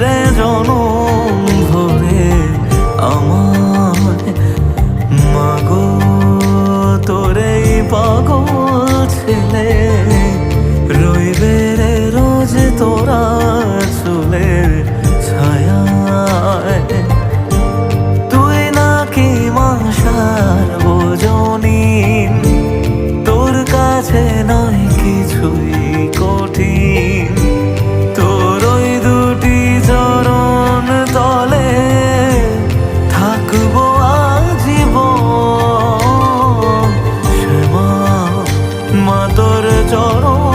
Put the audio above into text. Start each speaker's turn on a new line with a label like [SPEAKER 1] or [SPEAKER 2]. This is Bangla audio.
[SPEAKER 1] রে জনম ভরে আমার মাগ তোরে পাগল ছেলে রইবে রে রোজ তোরা চলে ছায় আদর চরণ